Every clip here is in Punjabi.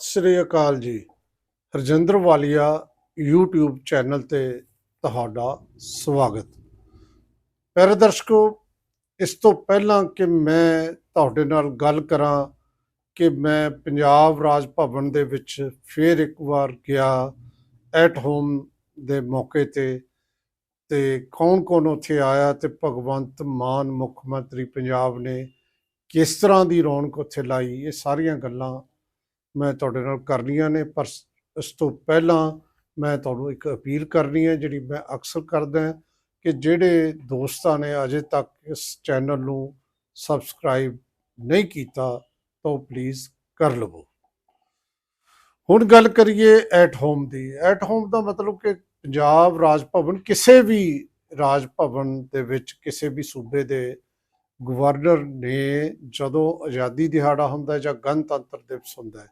ਸ੍ਰੀ ਅਕਾਲ ਜੀ। ਹਰਜਿੰਦਰ ਵਾਲੀਆ YouTube ਚੈਨਲ ਤੇ ਤੁਹਾਡਾ ਸਵਾਗਤ। ਪਿਆਰੇ ਦਰਸ਼ਕੋ, ਇਸ ਤੋਂ ਪਹਿਲਾਂ ਕਿ ਮੈਂ ਤੁਹਾਡੇ ਨਾਲ ਗੱਲ ਕਰਾਂ ਕਿ ਮੈਂ ਪੰਜਾਬ ਰਾਜ ਭਵਨ ਦੇ ਵਿੱਚ ਫੇਰ ਇੱਕ ਵਾਰ ਗਿਆ ਐਟ ਹੋਮ ਦੇ ਮੌਕੇ ਤੇ ਤੇ ਕੌਣ-ਕੌਣ ਉੱਥੇ ਆਇਆ ਤੇ ਭਗਵੰਤ ਮਾਨ ਮੁੱਖ ਮੰਤਰੀ ਪੰਜਾਬ ਨੇ ਕਿਸ ਤਰ੍ਹਾਂ ਦੀ ਰੌਣਕ ਉੱਥੇ ਲਾਈ, ਇਹ ਸਾਰੀਆਂ ਗੱਲਾਂ ਮੈਂ ਤੁਹਾਡੇ ਨਾਲ ਕਰਨੀਆਂ ਨੇ, ਪਰ ਇਸ ਤੋਂ ਪਹਿਲਾਂ ਮੈਂ ਤੁਹਾਨੂੰ ਇੱਕ ਅਪੀਲ ਕਰਨੀ ਹੈ, ਜਿਹੜੀ ਮੈਂ ਅਕਸਰ ਕਰਦਾ ਕਿ ਜਿਹੜੇ ਦੋਸਤਾਂ ਨੇ ਅਜੇ ਤੱਕ ਇਸ ਚੈਨਲ ਨੂੰ ਸਬਸਕ੍ਰਾਈਬ ਨਹੀਂ ਕੀਤਾ, ਤਾਂ ਪਲੀਜ਼ ਕਰ ਲਵੋ। ਹੁਣ ਗੱਲ ਕਰੀਏ ਐਟ ਹੋਮ ਦੀ। ਐਟ ਹੋਮ ਦਾ ਮਤਲਬ ਕਿ ਪੰਜਾਬ ਰਾਜ ਭਵਨ ਕਿਸੇ ਵੀ ਰਾਜ ਭਵਨ ਦੇ ਵਿੱਚ, ਕਿਸੇ ਵੀ ਸੂਬੇ ਦੇ ਗਵਰਨਰ ਨੇ ਜਦੋਂ ਆਜ਼ਾਦੀ ਦਿਹਾੜਾ ਹੁੰਦਾ ਜਾਂ ਗਣਤੰਤਰ ਦਿਵਸ ਹੁੰਦਾ ਹੈ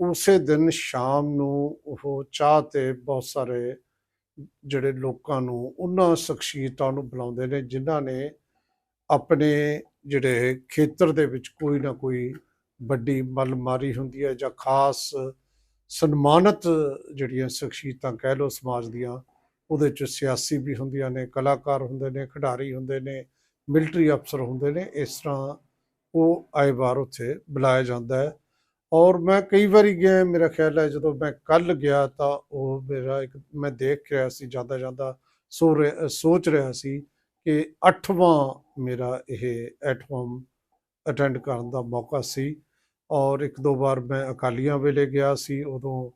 ਉਸੇ ਦਿਨ ਸ਼ਾਮ ਨੂੰ ਉਹ ਚਾਹ ਤੇ ਬਹੁਤ ਸਾਰੇ ਜਿਹੜੇ ਲੋਕਾਂ ਨੂੰ, ਉਹਨਾਂ ਸ਼ਖਸੀਅਤਾਂ ਨੂੰ ਬੁਲਾਉਂਦੇ ਨੇ, ਜਿਨ੍ਹਾਂ ਨੇ ਆਪਣੇ ਜਿਹੜੇ ਖੇਤਰ ਦੇ ਵਿੱਚ ਕੋਈ ਨਾ ਕੋਈ ਵੱਡੀ ਮਲਮਾਰੀ ਹੁੰਦੀ ਹੈ ਜਾਂ ਖਾਸ ਸਨਮਾਨਿਤ ਜਿਹੜੀਆਂ ਸ਼ਖਸੀਅਤਾਂ ਕਹਿ ਲਓ ਸਮਾਜ ਦੀਆਂ, ਉਹਦੇ ਚ ਸਿਆਸੀ ਵੀ ਹੁੰਦੀਆਂ ਨੇ, ਕਲਾਕਾਰ ਹੁੰਦੇ ਨੇ, ਖਿਡਾਰੀ ਹੁੰਦੇ ਨੇ, ਮਿਲਟਰੀ ਅਫਸਰ ਹੁੰਦੇ ਨੇ, ਇਸ ਤਰ੍ਹਾਂ ਉਹ ਆਏ ਵਾਰ ਉੱਥੇ ਬੁਲਾਇਆ ਜਾਂਦਾ ਹੈ। ਔਰ ਮੈਂ ਕਈ ਵਾਰੀ ਗਿਆ, ਮੇਰਾ ਖਿਆਲ ਹੈ ਜਦੋਂ ਮੈਂ ਕੱਲ ਗਿਆ ਤਾਂ ਉਹ ਮੇਰਾ ਇੱਕ ਮੈਂ ਦੇਖ ਰਿਹਾ ਸੀ ਜਾਂਦਾ ਜਾਂਦਾ ਸੋ ਰਿਹਾ- ਸੋਚ ਰਿਹਾ ਸੀ ਕਿ 8ਵਾਂ ਮੇਰਾ ਇਹ ਐਟ ਅਟੈਂਡ ਕਰਨ ਦਾ ਮੌਕਾ ਸੀ। ਔਰ ਇੱਕ ਦੋ ਵਾਰ ਮੈਂ ਅਕਾਲੀਆਂ ਵੇਲੇ ਗਿਆ ਸੀ, ਉਦੋਂ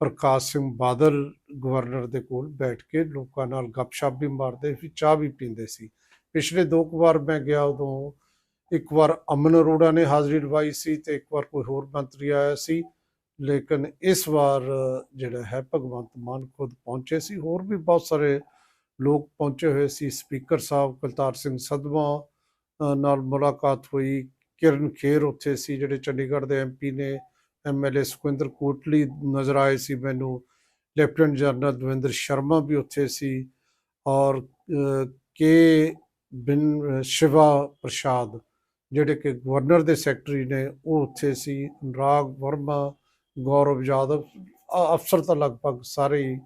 ਪ੍ਰਕਾਸ਼ ਸਿੰਘ ਬਾਦਲ ਗਵਰਨਰ ਦੇ ਕੋਲ ਬੈਠ ਕੇ ਲੋਕਾਂ ਨਾਲ ਗੱਪਸ਼ਪ ਵੀ ਮਾਰਦੇ ਸੀ, ਚਾਹ ਵੀ ਪੀਂਦੇ ਸੀ। ਪਿਛਲੇ ਦੋ ਕੁ ਵਾਰ ਮੈਂ ਗਿਆ ਉਦੋਂ ਇੱਕ ਵਾਰ ਅਮਨ ਅਰੋੜਾ ਨੇ ਹਾਜ਼ਰੀ ਲਵਾਈ ਸੀ ਤੇ ਇੱਕ ਵਾਰ ਕੋਈ ਹੋਰ ਮੰਤਰੀ ਆਇਆ ਸੀ। ਲੇਕਿਨ ਇਸ ਵਾਰ ਜਿਹੜਾ ਹੈ ਭਗਵੰਤ ਮਾਨ ਖੁਦ ਪਹੁੰਚੇ ਸੀ। ਹੋਰ ਵੀ ਬਹੁਤ ਸਾਰੇ ਲੋਕ ਪਹੁੰਚੇ ਹੋਏ ਸੀ। ਸਪੀਕਰ ਸਾਹਿਬ ਕੁਲਤਾਰ ਸਿੰਘ ਸਦਵਾ ਨਾਲ ਮੁਲਾਕਾਤ ਹੋਈ। ਕਿਰਨ ਖੇਰ ਉੱਥੇ ਸੀ ਜਿਹੜੇ ਚੰਡੀਗੜ੍ਹ ਦੇ ਐਮਪੀ ਨੇ। ਐਮਐਲਏ ਸੁਖਵਿੰਦਰ ਕੋਟਲੀ ਨਜ਼ਰ ਆਏ ਸੀ ਮੈਨੂੰ। ਲੈਫਟੀਨੈਂਟ ਜਨਰਲ ਦਵਿੰਦਰ ਸ਼ਰਮਾ ਵੀ ਉੱਥੇ ਸੀ। ਔਰ ਕੇ ਬਿਨ ਸ਼ਿਵਾ ਪ੍ਰਸ਼ਾਦ ਜਿਹੜੇ ਕਿ ਗਵਰਨਰ ਦੇ ਸੈਕਟਰੀ ਨੇ, ਉਹ ਉੱਥੇ ਸੀ ਅਨੁਰਾਗ ਵਰਮਾ, ਗੌਰਵ ਯਾਦਵ ਅ- ਅਫਸਰ ਤਾਂ ਲਗਭਗ ਸਾਰੇ ਹੀ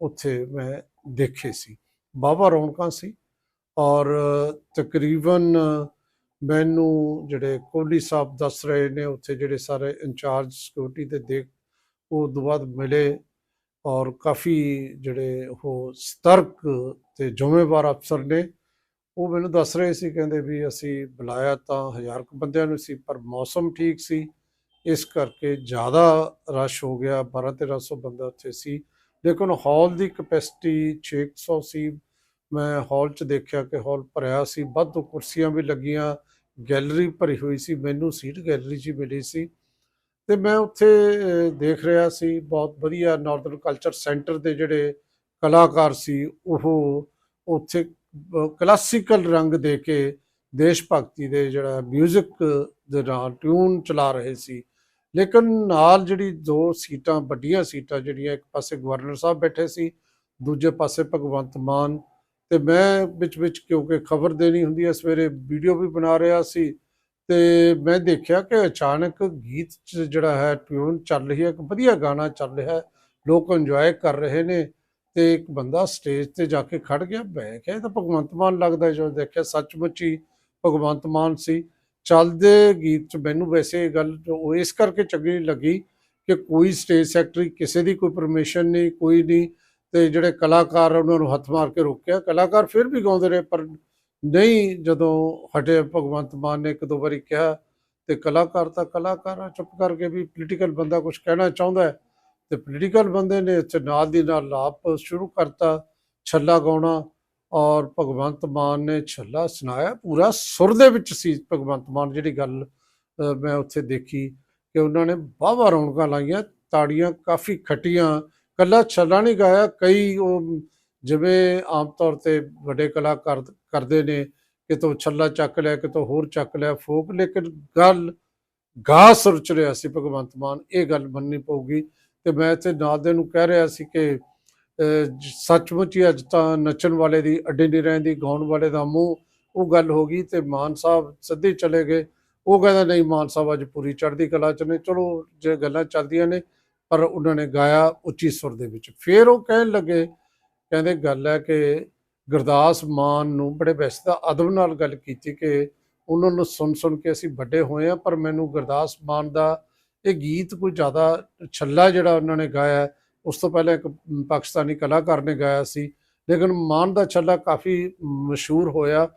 ਉੱਥੇ ਮੈਂ ਦੇਖੇ ਸੀ। ਬਾਬਾ ਰੌਣਕਾਂ ਸੀ ਔਰ ਤਕਰੀਬਨ ਮੈਨੂੰ ਜਿਹੜੇ ਕੋਹਲੀ ਸਾਹਿਬ ਦੱਸ ਰਹੇ ਨੇ, ਉੱਥੇ ਜਿਹੜੇ ਸਾਰੇ ਇੰਚਾਰਜ ਸਿਕਿਉਰਿਟੀ ਦੇ ਦੇਖ, ਉਹ ਤੋਂ ਬਾਅਦ ਮਿਲੇ ਔਰ ਕਾਫੀ ਜਿਹੜੇ ਉਹ ਸਤਰਕ ਤੇ ਜ਼ਿੰਮੇਵਾਰ ਅਫਸਰ ਨੇ। ਉਹ ਮੈਨੂੰ ਦੱਸ ਰਹੇ ਸੀ, ਕਹਿੰਦੇ ਵੀ ਅਸੀਂ ਬੁਲਾਇਆ ਤਾਂ ਹਜ਼ਾਰ ਕੁ ਬੰਦਿਆਂ ਨੂੰ ਸੀ, ਪਰ ਮੌਸਮ ਠੀਕ ਸੀ। ਇਸ ਕਰਕੇ ਜ਼ਿਆਦਾ ਰਸ਼ ਹੋ ਗਿਆ 12 1300 ਬੰਦਾ ਉੱਥੇ ਸੀ। ਲੇਕਿਨ ਹਾਲ ਦੀ ਕਪੈਸਿਟੀ 600 ਸੀ ਮੈਂ ਹਾਲ 'ਚ ਦੇਖਿਆ ਕਿ ਹਾਲ ਭਰਿਆ ਸੀ, ਵਾਧੂ ਕੁਰਸੀਆਂ ਵੀ ਲੱਗੀਆਂ, ਗੈਲਰੀ ਭਰੀ ਹੋਈ ਸੀ, ਮੈਨੂੰ ਸੀਟ ਗੈਲਰੀ 'ਚ ਹੀ ਮਿਲੀ ਸੀ। ਤੇ ਮੈਂ ਉੱਥੇ ਦੇਖ ਰਿਹਾ ਸੀ, ਬਹੁਤ ਵਧੀਆ ਨਾਰਥਰਨ ਕਲਚਰ ਸੈਂਟਰ ਦੇ ਜਿਹੜੇ ਕਲਾਕਾਰ ਸੀ, ਉਹ ਉੱਥੇ ਕਲਾਸੀਕਲ ਰੰਗ ਦੇ ਕੇ ਦੇਸ਼ ਭਗਤੀ ਦੇ ਜਿਹੜਾ 뮤직 ਦੇ ਨਾਲ ਟਿਊਨ ਚਲਾ ਰਹੇ ਸੀ। ਲੇਕਿਨ ਨਾਲ ਜਿਹੜੀ ਦੋ ਸੀਟਾਂ, ਵੱਡੀਆਂ ਸੀਟਾਂ ਜਿਹੜੀਆਂ ਇੱਕ ਪਾਸੇ ਗਵਰਨਰ ਸਾਹਿਬ ਬੈਠੇ ਸੀ, ਦੂਜੇ ਪਾਸੇ ਭਗਵੰਤ ਮਾਨ। ਤੇ ਮੈਂ ਵਿੱਚ ਵਿੱਚ ਕਿਉਂਕਿ ਖਬਰ ਦੇਣੀ ਹੁੰਦੀ ਹੈ ਸਵੇਰੇ ਵੀਡੀਓ ਵੀ ਬਣਾ ਰਿਹਾ ਸੀ। ਤੇ ਮੈਂ ਦੇਖਿਆ ਕਿ ਅਚਾਨਕ ਗੀਤ 'ਚ ਜਿਹੜਾ ਹੈ ਟਿਊਨ ਚੱਲ ਰਹੀ ਹੈ, ਇੱਕ ਵਧੀਆ ਗਾਣਾ ਚੱਲ ਰਿਹਾ ਲੋਕ ਇੰਜੋਏ ਕਰ ਰਹੇ ਨੇ। ਤੇ ਇੱਕ ਬੰਦਾ ਸਟੇਜ ਤੇ ਜਾ ਕੇ ਖੜ ਗਿਆ। ਮੈਂ ਕਿਹਾ, ਇਹ ਤਾਂ ਭਗਵੰਤ ਮਾਨ ਲੱਗਦਾ ਜਦੋਂ ਦੇਖਿਆ, ਸੱਚਮੁੱਚ ਹੀ ਭਗਵੰਤ ਮਾਨ ਸੀ। ਚੱਲਦੇ ਗੀਤ 'ਚ ਮੈਨੂੰ ਵੈਸੇ ਇਹ ਗੱਲ ਉਹ ਇਸ ਕਰਕੇ ਚੰਗੀ ਲੱਗੀ ਕਿ ਕੋਈ ਸਟੇਜ ਸੈਕਟਰੀ ਕਿਸੇ ਦੀ ਕੋਈ ਪਰਮਿਸ਼ਨ ਨਹੀਂ, ਕੋਈ ਨਹੀਂ, ਤੇ ਜਿਹੜੇ ਕਲਾਕਾਰ ਉਹਨਾਂ ਨੂੰ ਹੱਥ ਮਾਰ ਕੇ ਰੋਕਿਆ। ਕਲਾਕਾਰ ਫਿਰ ਵੀ ਗਾਉਂਦੇ ਰਹੇ, ਪਰ ਨਹੀਂ, ਜਦੋਂ ਹਟੇ ਭਗਵੰਤ ਮਾਨ ਨੇ ਇੱਕ ਦੋ ਵਾਰੀ ਕਿਹਾ, ਤੇ ਕਲਾਕਾਰ ਤਾਂ ਕਲਾਕਾਰ ਆ ਚੁੱਪ ਕਰਕੇ ਵੀ ਪੋਲੀਟੀਕਲ ਬੰਦਾ ਕੁਝ ਕਹਿਣਾ ਚਾਹੁੰਦਾ ਹੈ ਤੇ ਪੋਲੀਟੀਕਲ ਬੰਦੇ ਨੇ ਇੱਥੇ ਨਾਲ ਦੀ ਨਾਲ ਲਾਪ ਸ਼ੁਰੂ ਕਰਤਾ, ਛੱਲਾ ਗਾਉਣਾ ਔਰ ਭਗਵੰਤ ਮਾਨ ਨੇ ਛੱਲਾ ਸੁਣਾਇਆ। ਪੂਰਾ ਸੁਰ ਦੇ ਵਿੱਚ ਸੀ ਭਗਵੰਤ ਮਾਨ, ਜਿਹੜੀ ਗੱਲ ਮੈਂ ਉੱਥੇ ਦੇਖੀ ਕਿ ਉਹਨਾਂ ਨੇ ਵਾਹਵਾ ਰੌਣਕਾਂ ਲਾਈਆਂ, ਤਾੜੀਆਂ ਕਾਫੀ ਖੱਟੀਆਂ ਕੱਲਾ ਛੱਲਾ ਨਹੀਂ ਗਾਇਆ, ਕਈ ਉਹ ਜਿਵੇਂ ਆਮ ਤੌਰ ਤੇ ਵੱਡੇ ਕਲਾਕਾਰ ਕਰਦੇ ਨੇ ਕਿਤੋਂ ਛੱਲਾ ਚੱਕ ਲਿਆ ਕਿਤੋਂ ਹੋਰ ਚੱਕ ਲਿਆ, ਫੋਕ, ਲੇਕਿਨ ਗੱਲ ਗਾ ਸੁਰ ਚ ਰਿਹਾ ਸੀ ਭਗਵੰਤ ਮਾਨ, ਇਹ ਗੱਲ ਮੰਨਣੀ ਪਊਗੀ। ਤੇ ਮੈਂ ਇੱਥੇ ਨਾਲ ਦੇ ਨੂੰ ਕਹਿ ਰਿਹਾ ਸੀ ਕਿ ਸੱਚਮੁੱਚ ਹੀ ਅੱਜ ਤਾਂ ਨੱਚਣ ਵਾਲੇ ਦੀ, ਅੱਡੇ ਨਹੀਂ ਰਹਿੰਦੀ ਗਾਉਣ ਵਾਲੇ ਦਾ ਮੂੰਹ, ਉਹ ਗੱਲ ਹੋ ਗਈ ਤੇ ਮਾਨ ਸਾਹਿਬ ਸਿੱਧੇ ਚਲੇ ਗਏ। ਉਹ ਕਹਿੰਦਾ, ਨਹੀਂ, ਮਾਨ ਸਾਹਿਬ ਅੱਜ ਪੂਰੀ ਚੜ੍ਹਦੀ ਕਲਾ ਚ ਨੇ। ਚਲੋ, ਜੇ ਗੱਲਾਂ ਚੱਲਦੀਆਂ ਨੇ, ਪਰ ਉਹਨਾਂ ਨੇ ਗਾਇਆ ਉੱਚੀ ਸੁਰ ਦੇ ਵਿੱਚ। ਫਿਰ ਉਹ ਕਹਿਣ ਲੱਗੇ, ਕਹਿੰਦੇ, ਗੱਲ ਹੈ ਕਿ ਗੁਰਦਾਸ ਮਾਨ ਨੂੰ ਬੜੇ ਵੈਸੇ ਤਾਂ ਅਦਬ ਨਾਲ ਗੱਲ ਕੀਤੀ ਕਿ ਉਹਨਾਂ ਨੂੰ ਸੁਣ ਸੁਣ ਕੇ ਅਸੀਂ ਵੱਡੇ ਹੋਏ ਆ ਪਰ ਮੈਨੂੰ ਗੁਰਦਾਸ ਮਾਨ ਦਾ ਇਹ ਗੀਤ ਕੋਈ ਜ਼ਿਆਦਾ ਛੱਲਾ ਜਿਹੜਾ ਉਹਨਾਂ ਨੇ ਗਾਇਆ ਉਸ ਤੋਂ ਪਹਿਲਾਂ ਇੱਕ ਪਾਕਿਸਤਾਨੀ ਕਲਾਕਾਰ ਨੇ ਗਾਇਆ ਸੀ, ਲੇਕਿਨ ਮਾਨ ਦਾ ਛੱਲਾ ਕਾਫੀ ਮਸ਼ਹੂਰ ਹੋਇਆ,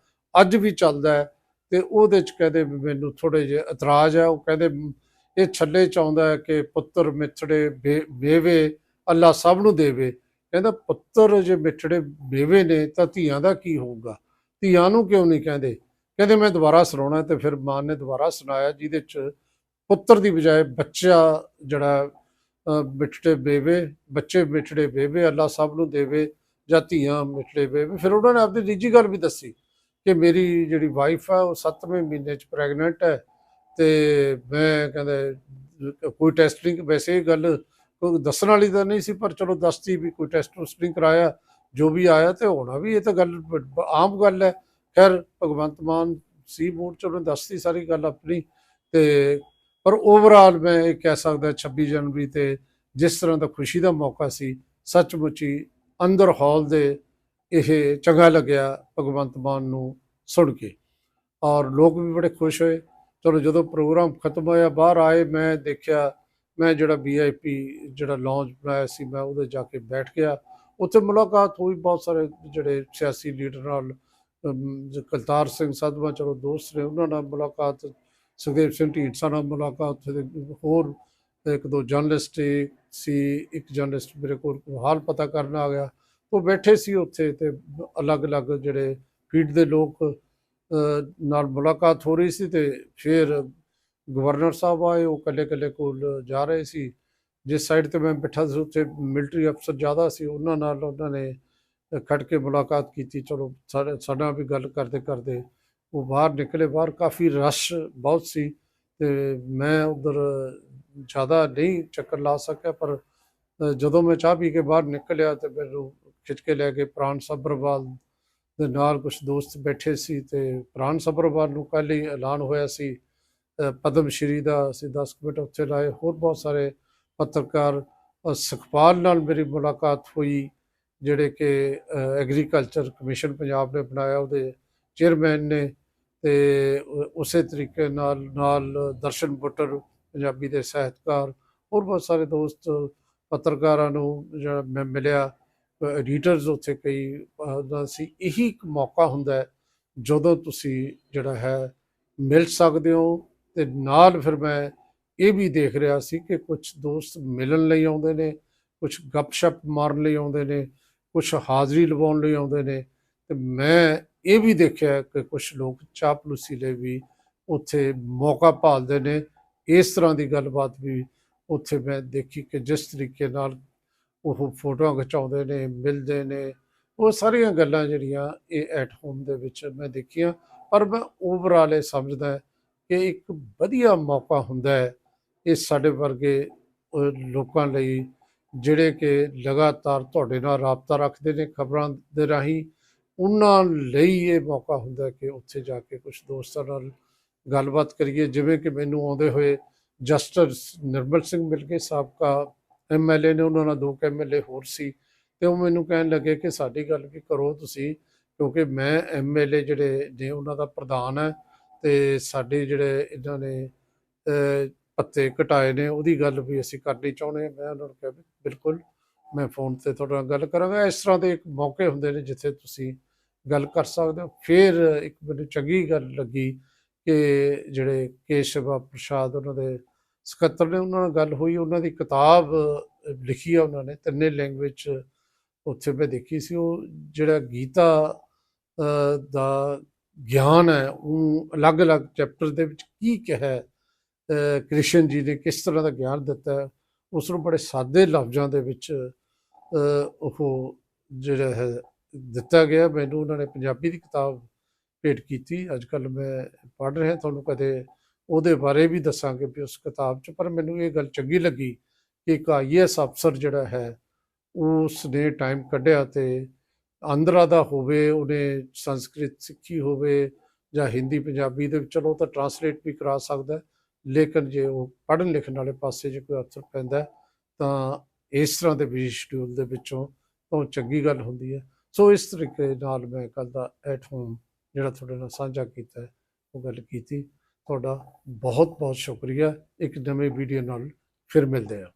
ਅੱਜ ਵੀ ਚੱਲਦਾ ਹੈ ਤੇ ਉਹਦੇ ਚ ਕਹਿੰਦੇ ਮੈਨੂੰ ਥੋੜੇ ਜਿਹੇ ਇਤਰਾਜ਼ ਹੈ, ਉਹ ਕਹਿੰਦੇ ਇਹ ਛੱਲੇ ਚ ਆਉਂਦਾ ਹੈ ਕਿ ਪੁੱਤਰ ਮਿੱਠੜੇ ਬੇ- ਬੇਵੇ ਅੱਲਾ ਸਭ ਨੂੰ ਦੇਵੇ। ਕਹਿੰਦਾ ਪੁੱਤਰ ਜੇ ਮਿੱਠੜੇ ਬੇਵੇ ਨੇ ਤਾਂ ਧੀਆਂ ਦਾ ਕੀ ਹੋਊਗਾ? ਧੀਆਂ ਨੂੰ ਕਿਉਂ ਨਹੀਂ ਕਹਿੰਦੇ? ਕਹਿੰਦੇ ਮੈਂ ਦੁਬਾਰਾ ਸੁਣਾਉਣਾ ਤੇ ਫਿਰ ਮਾਨ ਨੇ ਦੁਬਾਰਾ ਸੁਣਾਇਆ, ਜਿਹਦੇ ਚ ਪੁੱਤਰ ਦੀ ਬਜਾਏ ਬੱਚਾ ਜਿਹੜਾ ਅਹ, ਬੇਵੇ ਬੱਚੇ ਮਿੱਠੜੇ ਬੇਵੇ ਅੱਲਾ ਸਭ ਨੂੰ ਦੇਵੇ ਜਾਂ ਧੀਆਂ ਮਿੱਠੜੇ ਬੇਵੇ। ਫਿਰ ਉਹਨਾਂ ਨੇ ਆਪਣੀ ਨਿੱਜੀ ਗੱਲ ਵੀ ਦੱਸੀ ਕਿ ਮੇਰੀ ਜਿਹੜੀ ਵਾਈਫ ਆ ਉਹ 7ਵੇਂ ਮਹੀਨੇ ਚ ਪ੍ਰੈਗਨੈਂਟ ਹੈ ਤੇ ਮੈਂ ਕਹਿੰਦੇ ਕੋਈ ਟੈਸਟਿੰਗ ਵੈਸੇ ਇਹ ਗੱਲ ਦੱਸਣ ਵਾਲੀ ਤਾਂ ਨਹੀਂ ਸੀ ਪਰ ਚਲੋ ਦੱਸਤੀ ਵੀ ਕੋਈ ਟੈਸਟ ਟੂਸਟਿੰਗ ਕਰਾਇਆ ਜੋ ਵੀ ਆਇਆ ਤੇ ਹੋਣਾ ਵੀ ਇਹ ਤਾਂ ਗੱਲ ਆਮ ਗੱਲ ਹੈ। ਖੈਰ ਭਗਵੰਤ ਮਾਨ ਸੀ ਮੂਡ ਚ ਉਹਨੇ ਦੱਸਤੀ ਸਾਰੀ ਗੱਲ ਆਪਣੀ ਤੇ ਪਰ ਓਵਰਆਲ ਮੈਂ ਇਹ ਕਹਿ ਸਕਦਾ 26 ਜਨਵਰੀ ਤੇ ਜਿਸ ਤਰ੍ਹਾਂ ਦਾ ਖੁਸ਼ੀ ਦਾ ਮੌਕਾ ਸੀ ਸੱਚਮੁੱਚ ਹੀ ਅੰਦਰ ਹਾਲ ਦੇ ਇਹ ਚੰਗਾ ਲੱਗਿਆ ਭਗਵੰਤ ਮਾਨ ਨੂੰ ਸੁਣ ਕੇ। ਔਰ ਲੋਕ ਵੀ ਬੜੇ ਖੁਸ਼ ਹੋਏ। ਚਲੋ ਜਦੋਂ ਪ੍ਰੋਗਰਾਮ ਖਤਮ ਹੋਇਆ ਬਾਹਰ ਆਏ ਮੈਂ ਦੇਖਿਆ ਮੈਂ ਜਿਹੜਾ ਵੀਆਈਪੀ ਜਿਹੜਾ ਲੌਂਜ ਬਣਾਇਆ ਸੀ ਮੈਂ ਉਹਦੇ ਜਾ ਕੇ ਬੈਠ ਗਿਆ। ਉੱਥੇ ਮੁਲਾਕਾਤ ਹੋਈ ਬਹੁਤ ਸਾਰੇ ਜਿਹੜੇ ਸਿਆਸੀ ਲੀਡਰ ਨਾਲ ਅਮ, ਕਰਤਾਰ ਸਿੰਘ ਸਾਧਵਾ ਚਲੋ ਦੋਸਤ ਨੇ ਉਹਨਾਂ ਨਾਲ ਮੁਲਾਕਾਤ ਸੁਖਦੇਵ ਸਿੰਘ ਢੀਂਡਸਾ ਨਾਲ ਮੁਲਾਕਾਤ ਤੇ ਹੋਰ ਇੱਕ ਦੋ ਜਰਨਲਿਸਟ ਸੀ ਇੱਕ ਜਰਨਲਿਸਟ ਮੇਰੇ ਕੋਲ ਹਾਲ ਪਤਾ ਕਰਨ ਆ ਗਿਆ। ਉਹ ਬੈਠੇ ਸੀ ਉੱਥੇ ਤੇ ਅਲੱਗ-ਅਲੱਗ ਜਿਹੜੇ ਫੀਲਡ ਦੇ ਲੋਕ ਨਾਲ ਮੁਲਾਕਾਤ ਹੋ ਰਹੀ ਸੀ ਤੇ ਫਿਰ ਗਵਰਨਰ ਸਾਹਿਬ ਆਏ, ਉਹ ਕੱਲੇ-ਕੱਲੇ ਕੋਲ ਜਾ ਰਹੇ ਸੀ। ਜਿਸ ਸਾਈਡ ਤੇ ਮੈਂ ਬੈਠਾ ਸੀ, ਉੱਥੇ ਮਿਲਟਰੀ ਅਫਸਰ ਜ਼ਿਆਦਾ ਸੀ, ਉਹਨਾਂ ਨਾਲ ਉਹਨਾਂ ਨੇ ਖੜ ਕੇ ਮੁਲਾਕਾਤ ਕੀਤੀ। ਚਲੋ ਸਾਡੇ ਸਾਡਾ ਵੀ ਗੱਲ ਕਰਦੇ ਕਰਦੇ ਉਹ ਬਾਹਰ ਨਿਕਲੇ, ਬਾਹਰ ਕਾਫੀ ਰਸ਼ ਬਹੁਤ ਸੀ ਤੇ ਮੈਂ ਉਧਰ ਜ਼ਿਆਦਾ ਨਹੀਂ ਚੱਕਰ ਲਾ ਸਕਿਆ, ਪਰ ਜਦੋਂ ਮੈਂ ਚਾਹ ਪੀ ਕੇ ਬਾਹਰ ਨਿਕਲਿਆ ਤੇ ਮੈਨੂੰ ਖਿੱਚ ਕੇ ਲੈ ਕੇ ਪ੍ਰਾਣ ਸਬਰਵਾਲ ਦੇ ਨਾਲ ਕੁਝ ਦੋਸਤ ਬੈਠੇ ਸੀ ਤੇ ਪ੍ਰਾਣ ਸਬਰਵਾਲ ਨੂੰ ਕੱਲ੍ਹ ਹੀ ਐਲਾਨ ਹੋਇਆ ਸੀ। ਪਦਮ ਸ਼੍ਰੀ ਦਾ ਅਸੀਂ 10 ਕੁ ਮਿੰਟ ਉੱਥੇ ਲਾਏ, ਹੋਰ ਬਹੁਤ ਸਾਰੇ ਪੱਤਰਕਾਰ ਸੁਖਪਾਲ ਨਾਲ ਮੇਰੀ ਮੁਲਾਕਾਤ ਹੋਈ, ਜਿਹੜੇ ਕਿ ਐਗਰੀਕਲਚਰ ਕਮਿਸ਼ਨ ਪੰਜਾਬ ਨੇ ਬਣਾਇਆ, ਉਹਦੇ ਚੇਅਰਮੈਨ ਨੇ ਤੇ ਉਸੇ ਤਰੀਕੇ ਨਾਲ ਨਾਲ ਦਰਸ਼ਨ ਬੁੱਟਰ ਪੰਜਾਬੀ ਦੇ ਸਾਹਿਤਕਾਰ ਹੋਰ ਬਹੁਤ ਸਾਰੇ ਦੋਸਤ, ਪੱਤਰਕਾਰਾਂ ਨੂੰ ਜਿਹੜਾ ਮੈਂ, ਮਿਲਿਆ। ਐਡੀਟਰਸ ਉੱਥੇ ਕਈ ਦਾ ਸੀ। ਇਹੀ ਇੱਕ ਮੌਕਾ ਹੁੰਦਾ ਜਦੋਂ ਤੁਸੀਂ ਜਿਹੜਾ ਹੈ ਮਿਲ ਸਕਦੇ ਹੋ ਤੇ ਨਾਲ ਫਿਰ ਮੈਂ ਇਹ ਵੀ ਦੇਖ ਰਿਹਾ ਸੀ ਕਿ ਕੁਝ ਦੋਸਤ ਮਿਲਣ ਲਈ ਆਉਂਦੇ ਨੇ ਕੁਝ ਗੱਪਸ਼ਪ ਮਾਰਨ ਲਈ ਆਉਂਦੇ ਨੇ ਕੁਝ ਹਾਜ਼ਰੀ ਲਵਾਉਣ ਲਈ ਆਉਂਦੇ ਨੇ ਤੇ ਮੈਂ ਇਹ ਵੀ ਦੇਖਿਆ ਕਿ ਕੁਝ ਲੋਕ ਚਾਪਲੂਸੀ ਲਈ ਵੀ ਉੱਥੇ ਮੌਕਾ ਭਾਲਦੇ ਨੇ। ਇਸ ਤਰ੍ਹਾਂ ਦੀ ਗੱਲਬਾਤ ਵੀ ਉੱਥੇ ਮੈਂ ਦੇਖੀ ਕਿ ਜਿਸ ਤਰੀਕੇ ਨਾਲ ਉਹ ਫੋਟੋਆਂ ਖਿਚਾਉਂਦੇ ਨੇ, ਮਿਲਦੇ ਨੇ, ਉਹ ਸਾਰੀਆਂ ਗੱਲਾਂ ਜਿਹੜੀਆਂ ਇਹ ਐਟ ਹੋਮ ਦੇ ਵਿੱਚ ਮੈਂ ਦੇਖੀਆਂ। ਪਰ ਮੈਂ ਓਵਰਆਲ ਇਹ ਸਮਝਦਾ ਕਿ ਇੱਕ ਵਧੀਆ ਮੌਕਾ ਹੁੰਦਾ ਹੈ ਇਹ ਸਾਡੇ ਵਰਗੇ ਲੋਕਾਂ ਲਈ ਜਿਹੜੇ ਕਿ ਲਗਾਤਾਰ ਤੁਹਾਡੇ ਨਾਲ ਰਾਬਤਾ ਰੱਖਦੇ ਨੇ ਖਬਰਾਂ ਦੇ ਰਾਹੀਂ। ਉਹਨਾਂ ਲਈ ਇਹ ਮੌਕਾ ਹੁੰਦਾ ਕਿ ਉੱਥੇ ਜਾ ਕੇ ਕੁਝ ਦੋਸਤਾਂ ਨਾਲ ਗੱਲਬਾਤ ਕਰੀਏ। ਜਿਵੇਂ ਕਿ ਮੈਨੂੰ ਆਉਂਦੇ ਹੋਏ ਜਸਟਿਸ ਨਿਰਮਲ ਸਿੰਘ ਮਿਲ ਗਏ, ਸਾਬਕਾ ਐਮਐਲਏ ਨੇ ਉਹਨਾਂ ਨਾਲ ਦੋ ਐਮਐਲਏ ਹੋਰ ਸੀ ਤੇ ਉਹ ਮੈਨੂੰ ਕਹਿਣ ਲੱਗੇ ਕਿ ਸਾਡੀ ਗੱਲ ਵੀ ਕਰੋ ਤੁਸੀਂ, ਕਿਉਂਕਿ ਮੈਂ ਐਮਐਲਏ ਜਿਹੜੇ ਨੇ ਉਹਨਾਂ ਦਾ ਪ੍ਰਧਾਨ ਹੈ ਤੇ ਸਾਡੇ ਜਿਹੜੇ ਇਹਨਾਂ ਨੇ ਪੱਤੇ ਘਟਾਏ ਨੇ, ਉਹਦੀ ਗੱਲ ਵੀ ਅਸੀਂ ਕਰਨੀ ਚਾਹੁੰਦੇ ਹਾਂ। ਮੈਂ ਉਹਨਾਂ ਨੂੰ ਕਿਹਾ ਵੀ ਬਿਲਕੁਲ ਮੈਂ ਫੋਨ ਤੇ ਤੁਹਾਡੇ ਨਾਲ ਗੱਲ ਕਰਾਂਗਾ। ਇਸ ਤਰ੍ਹਾਂ ਦੇ ਇੱਕ ਮੌਕੇ ਹੁੰਦੇ ਨੇ ਜਿੱਥੇ ਤੁਸੀਂ ਗੱਲ ਕਰ ਸਕਦੇ ਹੋ। ਫਿਰ ਇੱਕ ਮੈਨੂੰ ਚੰਗੀ ਗੱਲ ਲੱਗੀ ਕਿ ਜਿਹੜੇ ਕੇਸ਼ਵਾ ਪ੍ਰਸ਼ਾਦ ਉਹਨਾਂ ਦੇ ਸਕੱਤਰ ਨੇ ਉਹਨਾਂ ਨਾਲ ਗੱਲ ਹੋਈ। ਉਹਨਾਂ ਦੀ ਕਿਤਾਬ ਲਿਖੀ ਆ ਉਹਨਾਂ ਨੇ ਤਿੰਨੇ ਲੈਂਗੁਏਜ ਉੱਥੇ ਮੈਂ ਦੇਖੀ ਸੀ। ਉਹ ਜਿਹੜਾ ਗੀਤਾ ਦਾ ਗਿਆਨ ਹੈ ਉਹ ਅਲੱਗ-ਅਲੱਗ ਚੈਪਟਰ ਦੇ ਵਿੱਚ ਕੀ ਕਿਹਾ ਅਹ, ਕ੍ਰਿਸ਼ਨ ਜੀ ਨੇ ਕਿਸ ਤਰ੍ਹਾਂ ਦਾ ਗਿਆਨ ਦਿੱਤਾ ਹੈ ਉਸ ਨੂੰ ਬੜੇ ਸਾਦੇ ਲਫ਼ਜ਼ਾਂ ਦੇ ਵਿੱਚ ਅਹ, ਉਹ ਜਿਹੜਾ ਹੈ ਦਿੱਤਾ ਗਿਆ। ਮੈਨੂੰ ਉਹਨਾਂ ਨੇ ਪੰਜਾਬੀ ਦੀ ਕਿਤਾਬ ਭੇਟ ਕੀਤੀ। ਅੱਜ ਕੱਲ ਮੈਂ ਪੜ੍ਹ ਰਿਹਾ, ਤੁਹਾਨੂੰ ਕਦੇ ਉਹਦੇ ਬਾਰੇ ਵੀ ਦੱਸਾਂਗੇ ਵੀ ਉਸ ਕਿਤਾਬ 'ਚ। ਪਰ ਮੈਨੂੰ ਇਹ ਗੱਲ ਚੰਗੀ ਲੱਗੀ ਕਿ ਇੱਕ ਆਈਐਸ ਅਫਸਰ ਜਿਹੜਾ ਹੈ ਉਸ ਨੇ ਟਾਈਮ ਕੱਢਿਆ ਤੇ ਆਂਧਰਾ ਦਾ ਹੋਵੇ, ਉਹਨੇ ਸੰਸਕ੍ਰਿਤ ਸਿੱਖੀ ਹੋਵੇ ਜਾਂ ਹਿੰਦੀ, ਪੰਜਾਬੀ ਦੇ ਚਲੋ ਤਾਂ ਟਰਾਂਸਲੇਟ ਵੀ ਕਰਾ ਸਕਦਾ ਲੇਕਿਨ ਜੇ ਉਹ ਪੜ੍ਹਨ ਲਿਖਣ ਵਾਲੇ ਪਾਸੇ ਜੇ ਕੋਈ ਅਫਸਰ ਪੈਂਦਾ ਤਾਂ ਇਸ ਤਰ੍ਹਾਂ ਦੇ ਬਿਜ਼ੀ ਸ਼ਡਿਊਲ ਦੇ ਵਿੱਚੋਂ ਤਾਂ ਚੰਗੀ ਗੱਲ ਹੁੰਦੀ ਹੈ। ਸੋ ਇਸ ਤਰੀਕੇ ਨਾਲ ਮੈਂ ਕੱਲ ਦਾ ਐਟ ਹੋਮ ਜਿਹੜਾ ਤੁਹਾਡੇ ਨਾਲ ਸਾਂਝਾ ਕੀਤਾ ਉਹ ਗੱਲ ਕੀਤੀ। ਤੁਹਾਡਾ ਬਹੁਤ ਬਹੁਤ ਸ਼ੁਕਰੀਆ। ਇੱਕ ਨਵੇਂ ਵੀਡੀਓ ਨਾਲ ਫਿਰ ਮਿਲਦੇ ਹਾਂ।